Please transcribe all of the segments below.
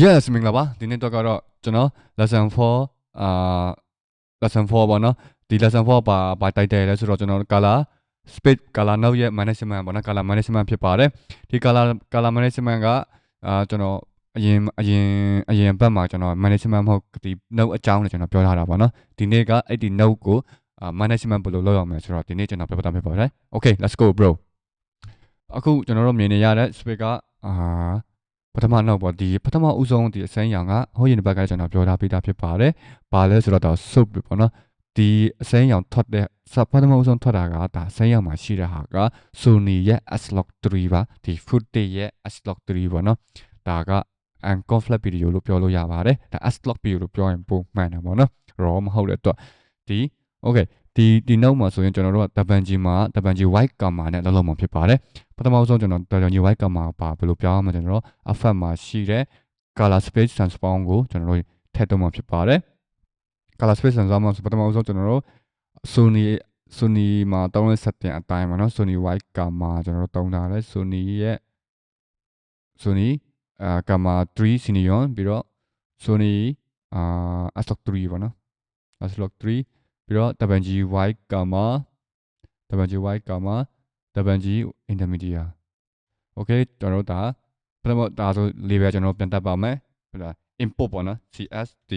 Yes မင်္ဂလာပါဒီနေ့တော့ကတော့ကျွန်တော် lesson 4အာ lesson 4ပေါ့နော်ဒီ lesson 4ပါပါတိုက်တယ်လဲဆိုတော့ကျွန်တော် color space color note ရဲ့ management ပေါ့နော် color management ဖြစ်ပါတယ်ဒီ color color management ကအာကျွန်တော်အရင်အရင်အရင်ဘက်မှာကျွန်တော် management မဟုတ်ဒီ note အကြောင်းလည်းကျွန်တော်ပြောထားတာပေါ့နော်ဒီနေ့ကအဲ့ဒီ note ကိုအာ management ဘယ်လိုလုပ်ရမလဲဆိုတော့ဒီနေ့ကျွန်တော်ပြောပြတာဖြစ်ပါတယ် Okay let's go bro အခုကျွန်တော်တို့မြင်နေရတဲ့ space ကအာ ပထမနောက်ပေါ့ဒီပထမဦးဆုံးဒီအစမ်းရောင်ကဟိုရင်ဘက်ကကျွန်တော်ပြောထားပေးတာဖြစ်ပါတယ်။ဘာလဲဆိုတော့ဒါ soap ပေါ့နော်။ဒီအစမ်းရောင်ထွက်တဲ့စပထမဦးဆုံးထွက်တာကဒါအစမ်းရောင်မှာရှိတဲ့ဟာက Sony ရဲ့ S-Log 3ပါဒီ footage ရဲ့ S-Log 3ပေါ့နော်။ဒါက unconflict video လို့ပြောလို့ရပါတယ်။ဒါ S-Log video လို့ပြောရင်ပုံမှန်တယ်ပေါ့နော်။ raw မဟုတ်တဲ့အတွက်ဒီ okay ဒီဒီနောက်မှာဆိုရင်ကျွန်တော်တို့က Dabanji မှာ Dabanji white camera နဲ့လုံးလုံးမှာဖြစ်ပါတယ် ပထမဆုံးကျွန်တော် Dabanji white camera ပါဘယ်လိုပြောရမလဲကျွန်တော်တို့ effect မှာရှိတဲ့ color space transform ကိုကျွန်တော်တို့ထည့်သွင်းမှာဖြစ်ပါတယ် color space transform မှာပထမဆုံးကျွန်တော်တို့ Sony Sony မှာတောင်းတဲ့ setting အတိုင်းပါเนาะ Sony white camera ကျွန်တော်တို့တောင်းထားတယ် Sony ရဲ့ Sony အာ camera 3 Cineon ပြီးတော့ Sony အာ S-Log 3ပေါ့เนาะ S-Log 3ပြီးတော့ WG white gamma WG white gamma WG intermediate okay ကျွန်တော်တို့ဒါပထမဒါဆို level ကျွန်တော်ပြန်တက်ပါမယ်ဟုတ်လား import ပေါ့နော် CSD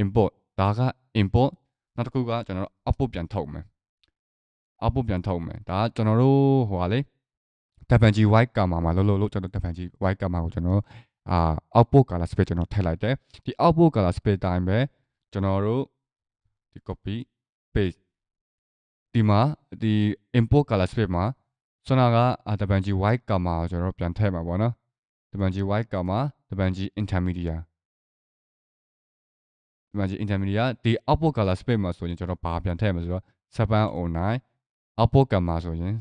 import ဒါက import နောက်တစ်ခုကကျွန်တော်တို့ output ပြန်ထုတ်မယ် output ပြန်ထုတ်မယ်ဒါကကျွန်တော်တို့ဟိုဟာလေ WG white gamma မှာလို့လို့လို့ကျွန်တော် WG white gamma ကိုကျွန်တော်အာ output color space ကျွန်တော်ထည့်လိုက်တယ်ဒီ output color space တိုင်းပဲကျွန်တော်တို့ဒီ copy paste ဒီမှာဒီ import color space မှာစွမ်းနာက dpng white comma ကိုကျွန်တော်တို့ပြန်ထည့်မှာပေါ့နော် dpng white comma dpng intermediate dpng intermediate ဒီ output color space မှာဆိုရင်ကျွန်တော်ဘာပြန်ထည့်မှာဆိုတော့ 709 output comma ဆိုရင်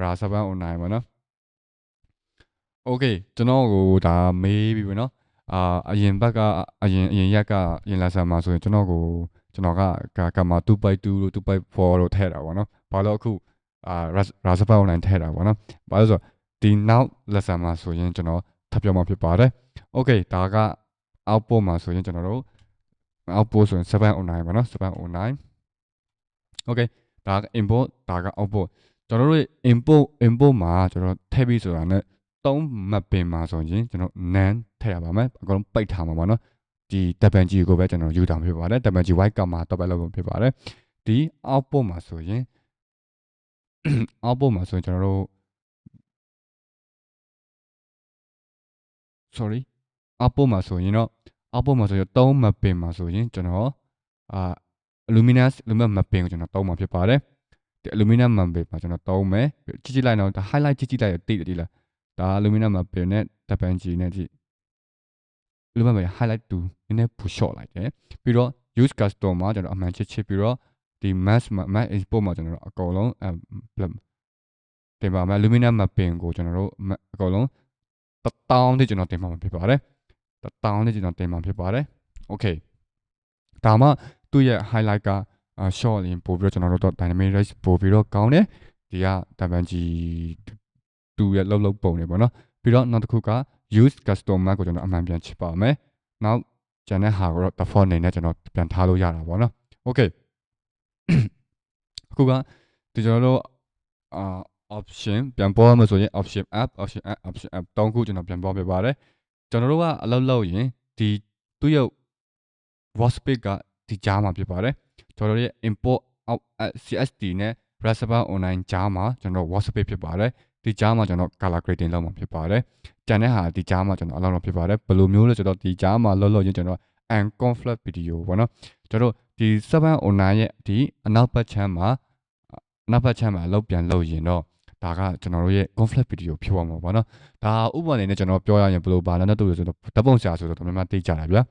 ra 709ပေါ့နော် okay ကျွန်တော်ကိုဒါမေးပြီပေါ့နော်အာအရင်ဘက်ကအရင်အရင်ရက်ကအရင်လာဆာမှာဆိုရင်ကျွန်တော်ကို ကျွန်တော်ကကမ္မာ2.2လို့2.4လို့ထည့်တာပေါ့နော်ဘာလို့အခုအာရာစပတ် online ထည့်တာပေါ့နော်ဘာလို့ဆိုတော့ဒီနောက် lesson မှာဆိုရင်ကျွန်တော်ထပ်ပြောမှာဖြစ်ပါတယ် okay ဒါက output မှာဆိုရင်ကျွန်တော်တို့ output ဆိုရင်7 online ပေါ့နော်7 online okay ဒါက import ဒါက output ကျွန်တော်တို့ import import မှာကျွန်တော်ထည့်ပြီးဆိုတာ ਨੇ 3 map ပင်မှာဆိုရင်ကျွန်တော် nan ထည့်ရပါမယ်အကုန်လုံးပိတ်ထားမှာပေါ့နော် ဒီ WG ကိုပဲကျွန်တော်ယူတာဖြစ်ပါတယ် WG white ကမှာတော့ပဲလုပ်ဖြစ်ပါတယ်ဒီ output မှာဆိုရင် output မှာဆိုရင်ကျွန်တော်တို့ sorry output မှာဆိုရင်တော့ output မှာဆိုရင်3 mapping မှာဆိုရင်ကျွန်တော်အာ luminous luminous mapping ကိုကျွန်တော်သုံးမှာဖြစ်ပါတယ်ဒီ aluminum mapping မှာကျွန်တော်သုံးမယ်ကြည့်ကြည့်လိုက်တော့ highlight ကြည့်ကြည့်လိုက်တိတိလားဒါ aluminum mapping နဲ့ WG နဲ့ကြည့် လူမဲ့ပဲ highlight to နည်းနည်းပူလျှော့လိုက်တယ်ပြီးတော့ use custom မှာကျွန်တော်အမှန်ချစ်ချစ်ပြီးတော့ဒီ mass mass export မှာကျွန်တော်တို့အကုန်လုံးတင်ပါမယ် luminous mapping ကိုကျွန်တော်တို့အကုန်လုံး1000တိကျွန်တော်တင်ပါမှာဖြစ်ပါတယ်1000တိကျွန်တော်တင်ပါဖြစ်ပါတယ် okay ဒါမှသူ့ရဲ့ highlight က short ရင်ပို့ပြီးတော့ကျွန်တော်တို့ dynamic range ပို့ပြီးတော့ကောင်းတယ်ဒီက WG သူ့ရဲ့လောက်လောက်ပုံနေပေါ့နော်ပြီးတော့နောက်တစ်ခုက use custom map ကိုကျွန်တော်အမှန်ပြန်ချစ်ပါမယ်။နောက်ကျန်တဲ့ဟာကိုတော့ default အနေနဲ့ကျွန်တော်ပြန်ထားလို့ရတာပေါ့နော်။ Okay အခုကဒီကျွန်တော်တို့အာ option ပြန်ပေါ်မှာဆိုရင် option app option app option app တောင်းခုကျွန်တော်ပြန်ပေါ်ပြပါတယ်။ကျွန်တော်တို့ကအလုပ်လုပ်ရင်ဒီသူ့ရဲ့ workspace ကဒီကြားမှာဖြစ်ပါတယ်။ကျွန်တော်တို့ရဲ့ import out CSD နဲ့ Raspberry online ကြားမှာကျွန်တော် workspace ဖြစ်ပါတယ်။ ဒီကြားမှာကျွန်တော် color grading လုပ်မှာဖြစ်ပါတယ်။ကြံတဲ့ဟာဒီကြားမှာကျွန်တော်အလုပ်လုပ်ဖြစ်ပါတယ်။ဘယ်လိုမျိုးလဲဆိုတော့ဒီကြားမှာလုပ်လို့ရင်ကျွန်တော် unconflict video ပေါ့နော်။ကျွန်တော်ဒီ7 online ရဲ့ဒီအနောက်ဘက်ချမ်းမှာအနောက်ဘက်ချမ်းမှာလောက်ပြန်လုပ်ရင်တော့ဒါကကျွန်တော်တို့ရဲ့ conflict video ဖြစ်သွားမှာပေါ့နော်။ဒါဥပမာအနေနဲ့ကျွန်တော်ပြောရရင်ဘယ်လိုပါလဲနဲ့တူလို့ဆိုတော့ဓာတ်ပုံဆရာဆိုတော့တော်တော်များသိကြတာဗျာ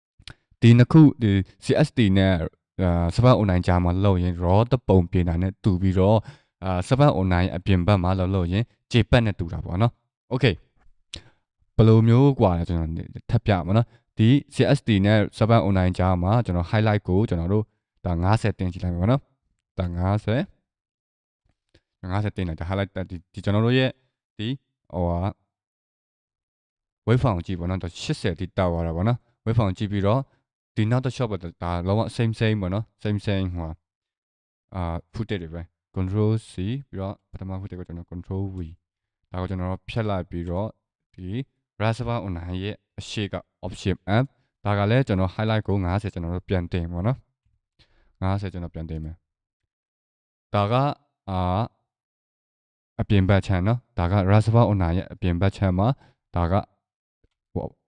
။ဒီနှစ်ခုဒီ CSD နဲ့အာ7 online ကြားမှာလုပ်ရင် raw တပုံပြင်တာနဲ့တူပြီးတော့ အာစပတ် online အပြင်ဘက်မှာလောက်လို့ရင်ဂျေပတ်နဲ့တူတာပေါ့နော်။ Okay ဘယ်လိုမျိုးกว่าလဲကျွန်တော်ထပ်ပြပါနော်။ဒီ CSD နဲ့စပတ် online ကြားမှာကျွန်တော် highlight ကိုကျွန်တော်တို့ဒါ90တင်ကြည့်လိုက်ပါပေါ့နော်။ဒါ90 90တင်လိုက်ဒါ highlight ဒီကျွန်တော်တို့ရဲ့ဒီဟိုဟာ wave file ကိုကြည့်ပေါ့နော်ဒါ80တိတောက်သွားတာပေါ့နော် wave file ကိုကြည့်ပြီးတော့ဒီနောက်တစ် shot ပေါ့ဒါလုံးဝ same same ပေါ့နော် same same ဟိုအာ footage တွေပဲ control C ပြီးတော့ပထမ footage ကိုကျွန်တော် control V ဒါကိုကျွန်တော်ဖြတ်လိုက်ပြီးတော့ဒီ raspberry online ရဲ့အရှိက option app ဒါကလည်းကျွန်တော် highlight ကို90ကျွန်တော်တို့ပြန်တင်ပေါ့နော်90ကျွန်တော်ပြန်တင်မယ်ဒါကအာအပြင်ဘက်ချမ်းနော်ဒါက raspberry online ရဲ့အပြင်ဘက်ချမ်းမှာဒါက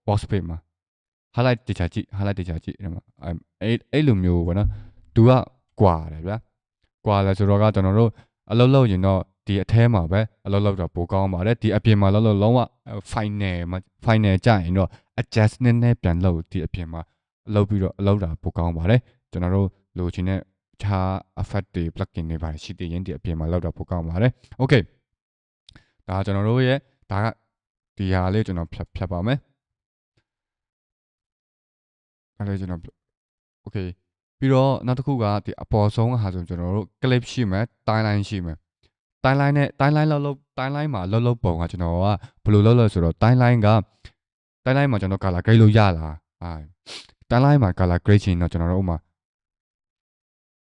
box page မှာ highlight တခြားကြည့် highlight တခြားကြည့်အဲ့မှာအဲ့အဲ့လိုမျိုးပေါ့နော်သူကကွာတယ်ဗျာ ကွာလဲဆိုတော့ကကျွန်တော်တို့အလုပ်လုပ်ရင်တော့ဒီအထဲမှာပဲအလုပ်လုပ်တော့ပိုကောင်းပါတယ်ဒီအပြင်မှာလုပ်လို့လုံးဝ final မှာ final ကြရင်တော့ adjustment နဲ့ပြန်လုပ်ဒီအပြင်မှာလုပ်ပြီးတော့အလုပ်တာပိုကောင်းပါတယ်ကျွန်တော်တို့လိုချင်တဲ့ခြား effect တွေ plugin တွေပါရှိသေးရင်ဒီအပြင်မှာလုပ်တာပိုကောင်းပါတယ် okay ဒါကျွန်တော်တို့ရဲ့ဒါကဒီဟာလေးကျွန်တော်ဖြတ်ဖြတ်ပါမယ်အဲ့ဒါကျွန်တော် okay ပြီးတော့နောက်တစ်ခုကဒီအပေါ်ဆုံးဟာဆိုကျွန်တော်တို့ clip ရှိမယ် timeline ရှိမယ် timeline နဲ့ timeline လောက်လောက် timeline မှာလောက်လောက်ပုံကကျွန်တော်ကဘယ်လိုလောက်လဲဆိုတော့ timeline က timeline မှာကျွန်တော် color grade လို့ရလားအာ timeline မှာ color grade ချင်တော့ကျွန်တော်တို့ဥမာ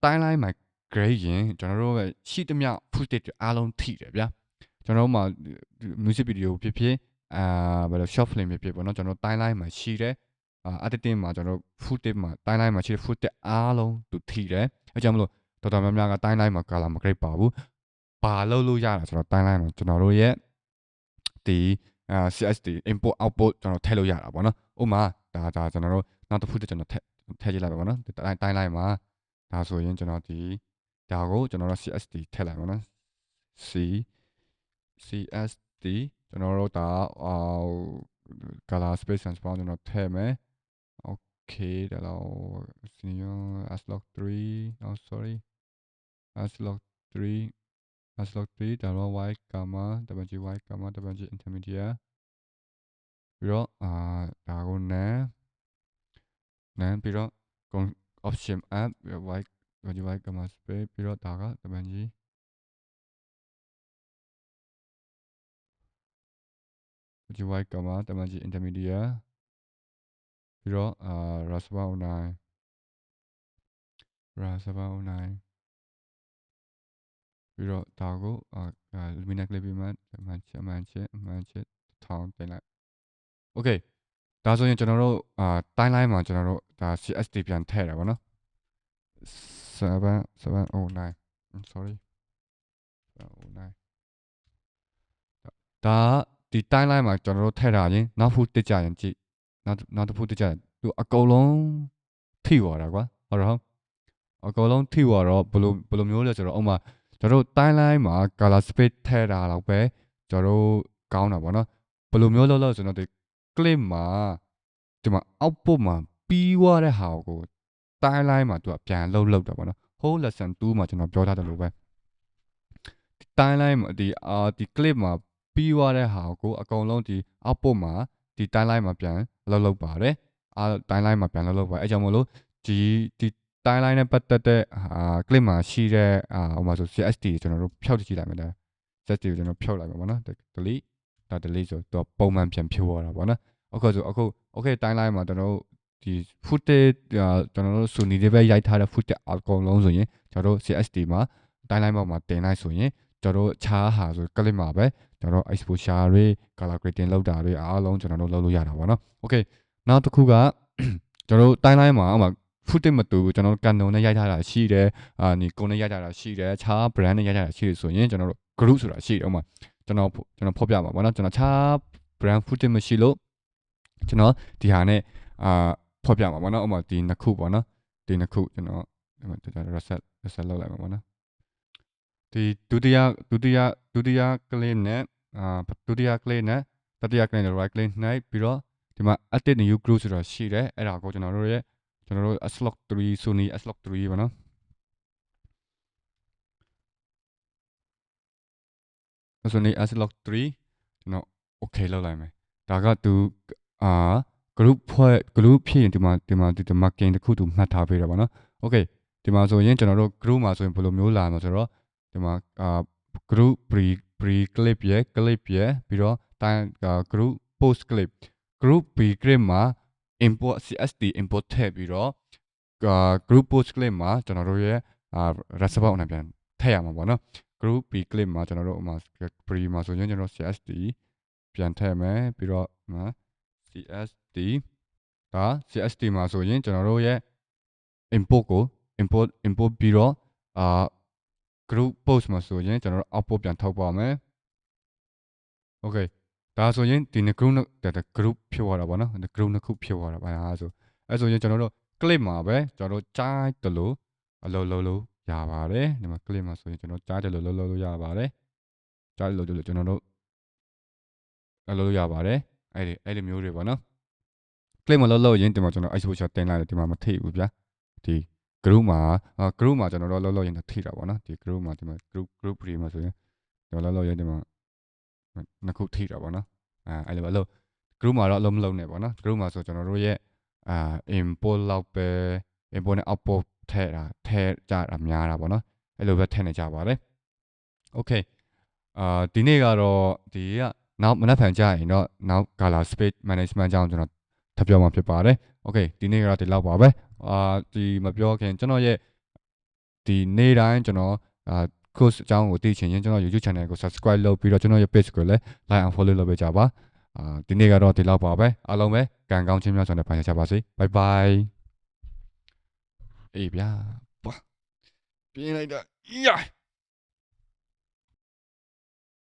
timeline မှာ grade ရင်ကျွန်တော်တို့ပဲရှိသမျှ footage အားလုံးထိတယ်ဗျာကျွန်တော်တို့မှာ music video ဖြစ်ဖြစ်အာဘယ်လို short film ဖြစ်ဖြစ်ပေါ့နော်ကျွန်တော် timeline မှာရှိတယ် အာ editing မှာကျွန်တော် footage မှာ timeline မှာရှိတဲ့ footage အားလုံးသူထိတယ်အဲကြောင့်မလို့တော်တော်များများက timeline မှာ color မ grade ပါဘူးဘာလုပ်လို့ရတာဆိုတော့ timeline မှာကျွန်တော်တို့ရဲ့ဒီအာ CSD import output ကျွန်တော်ထည့်လို့ရတာပေါ့နော်ဥပမာဒါဒါကျွန်တော်တို့နောက်တစ်ခုကျွန်တော်ထည့်ထည့်ကြည့်လိုက်ပါပေါ့နော် timeline မှာဒါဆိုရင်ကျွန်တော်ဒီဒါကိုကျွန်တော်တို့ CSD ထည့်လိုက်ပါနော် C CSD ကျွန်တော်တို့ဒါအာ color space and spawn ကျွန်တော်ထည့်မယ် okay ဒါတော့ senior aslog 3 oh sorry aslog 3 aslog 3ဒါတော့ y gamma wg y gamma wg intermediate ပြီးတော့အာဒါကိုနန်းနန်းပြီးတော့ option app y wg y gamma space ပြီးတော့ဒါက wg GY ကမှာတမန်ကြီး intermediate ပြီးတော့အာ Raspberry 09 Raspberry 09ပြီးတော့ဒါကိုအာ Lumina Clip မှာမှန်ချမှန်ချမှန်ချထောင်းတင်လိုက် Okay ဒါဆိုရင်ကျွန်တော်တို့အာ timeline မှာကျွန်တော်တို့ဒါ CSD ပြန်ထည့်ရပါတော့7 709 sorry 709ဒါဒီ timeline မှာကျွန်တော်တို့ထည့်ထားရင်နောက်ဖူးတက်ကြရင်ကြည့် နောက်နောက်တစ်ဖူးတက်ကြရင်သူအကုန်လုံးထိသွားတာကွာဟုတ်တော့အကုန်လုံးထိသွားတော့ဘယ်လိုဘယ်လိုမျိုးလဲဆိုတော့ဥမာကျွန်တော်တို့ timeline မှာ color space ထည့်တာတော့ပဲကျွန်တော်တို့ကောင်းတာပေါ့နော်ဘယ်လိုမျိုးလုပ်လို့ဆိုတော့ဒီ clip မှာဒီမှာ output မှာပြီးသွားတဲ့ဟာကို timeline မှာသူကပြန်လှုပ်လှုပ်တာပေါ့နော် whole lesson 2မှာကျွန်တော်ပြောထားတယ်လို့ပဲ timeline မှာဒီအာဒီ clip မှာပြီးသွားတဲ့ဟာကိုအကုန်လုံးဒီ output မှာ ဒီ timeline မှာပြန်လှုပ်လှုပ်ပါတယ်အာ timeline မှာပြန်လှုပ်လှုပ်ပါအဲကြောင့်မလို့ဒီဒီ timeline နဲ့ပတ်သက်တဲ့အာ clip မှာရှိတဲ့အာဟိုမှာဆို CSD ကျွန်တော်တို့ဖြောက်ကြည့်လိုက်မယ်ဒါ CSD ကိုကျွန်တော်ဖြောက်လိုက်မှာပေါ့နော် delete ဒါ delete ဆိုတော့ပုံမှန်ပြန်ဖြိုးရတာပေါ့နော်အခုဆိုအခု okay timeline မှာကျွန်တော်တို့ဒီ footage ကျွန်တော်တို့ Sony တွေပဲရိုက်ထားတဲ့ footage အကုန်လုံးဆိုရင်ကျွန်တော်တို့ CSD မှာ timeline ပေါ်မှာတင်လိုက်ဆိုရင်ကျွန်တော်တို့ခြားဟာဆို clip မှာပဲ ကျွန်တော်တို့ exposure တွေ color grading လောက်တာတွေအားလုံးကျွန်တော်တို့လုပ်လို့ရတာပေါ့နော် okay နောက်တစ်ခုကကျွန်တော်တို့ timeline မှာဥမာ footage မတူဘူးကျွန်တော်တို့ Canon နဲ့ရိုက်ထားတာရှိတယ်အာနီ Nikon နဲ့ရိုက်ထားတာရှိတယ်ခြား brand နဲ့ရိုက်ထားတာရှိတယ်ဆိုရင်ကျွန်တော်တို့ group ဆိုတာရှိတယ်ဥမာကျွန်တော်ကျွန်တော်ဖော်ပြမှာပေါ့နော်ကျွန်တော်ခြား brand footage မရှိလို့ကျွန်တော်ဒီဟာနဲ့အာဖော်ပြမှာပေါ့နော်ဥမာဒီနှစ်ခုပေါ့နော်ဒီနှစ်ခုကျွန်တော်ကျွန်တော် reset reset လုပ်လိုက်မှာပေါ့နော် ဒီဒုတိယဒုတိယဒုတိယ click နဲ့အာဒုတိယ click နဲ့တတိယ click နဲ့ right click နှိုက်ပြီးတော့ဒီမှာ edit new group ဆိုတာရှိတယ်အဲ့ဒါကိုကျွန်တော်တို့ရဲ့ကျွန်တော်တို့ slot 3 Sony slot 3ပေါ့နော်ဆိုနေ slot 3ကျွန်တော် okay လောက်လိုက်မယ်ဒါကသူအာ group ဖွဲ့ group ဖြစ်ရင်ဒီမှာဒီမှာဒီ marking တစ်ခုသူမှတ်ထားပေးတာပေါ့နော် okay ဒီမှာဆိုရင်ကျွန်တော်တို့ group မှာဆိုရင်ဘယ်လိုမျိုးလာမှာဆိုတော့ ဒီမှာအာ group pre pre clip ရယ် clip ရယ်ပြီးတော့တိုင်း group post clip group b claim မှာ import CSD import ထည့်ပြီးတော့အာ group post claim မှာကျွန်တော်တို့ရဲ့အာ reservoir နဲ့ပြန်ထည့်ရမှာပေါ့နော် group b claim မှာကျွန်တော်တို့ဥမာ pre မှာဆိုရင်ကျွန်တော် CSD ပြန်ထည့်မယ်ပြီးတော့နော် CSD ဒါ CSD မှာဆိုရင်ကျွန်တော်တို့ရဲ့ import ကို import import ပြီးတော့အာ group post မှာဆိုရင်ကျွန်တော်တို့ output ပြန်ထုတ်ပါမယ် okay ဒါဆိုရင်ဒီနှစ် group နဲ့ group ဖြစ်သွားတာပေါ့နော် group နှစ်ခုဖြစ်သွားတာပါအဲဆိုအဲဆိုရင်ကျွန်တော်တို့ clip မှာပဲကျွန်တော်တို့ကြားတယ်လို့အလုပ်လုပ်လို့ရပါတယ်ဒီမှာ clip မှာဆိုရင်ကျွန်တော်ကြားတယ်လို့လုပ်လို့ရပါတယ်ကြားတယ်လို့ကျွန်တော်တို့အလုပ်လုပ်ရပါတယ်အဲ့ဒီအဲ့ဒီမျိုးတွေပေါ့နော် clip မှာလုပ်လို့ရင်ဒီမှာကျွန်တော် exposure တင်လိုက်တယ်ဒီမှာမထိဘူးဗျာဒီ group မှာ group မှာကျွန်တော်တို့လုပ်လို့ရင်ထိတာပေါ့နော်ဒီ group မှာဒီမှာ group group တွေမှာဆိုရင်ကျွန်တော်လုပ်လို့ရင်ဒီမှာနှစ်ခုထိတာပေါ့နော်အဲအဲ့လိုပဲလို့ group မှာတော့အလုံးမလုံးနဲ့ပေါ့နော် group မှာဆိုကျွန်တော်တို့ရဲ့အာ import လောက်ပဲ import နဲ့ output ထည့်တာထည့်ကြတာများတာပေါ့နော်အဲ့လိုပဲထည့်နေကြပါတယ် okay အာဒီနေ့ကတော့ဒီကနောက်မနက်ဖြန်ကြရင်တော့နောက် color space management ကြောင်းကျွန်တော်ထပ်ပြောမှာဖြစ်ပါတယ် okay ဒီနေ့ကတော့ဒီလောက်ပါပဲ အာဒီမပြောခင်ကျွန်တော်ရဲ့ဒီနေ့တိုင်းကျွန်တော်အာ course အကြောင်းကိုသိချင်ရင်ကျွန်တော် YouTube channel ကို subscribe လုပ်ပြီးတော့ကျွန်တော်ရဲ့ page ကိုလည်း like and follow လုပ်ပေးကြပါအာဒီနေ့ကတော့ဒီလောက်ပါပဲအားလုံးပဲကံကောင်းခြင်းများစွာနဲ့ဖိုင်ရချပါစေ bye bye အေးဗျာပွာပြင်းလိုက်တာ yeah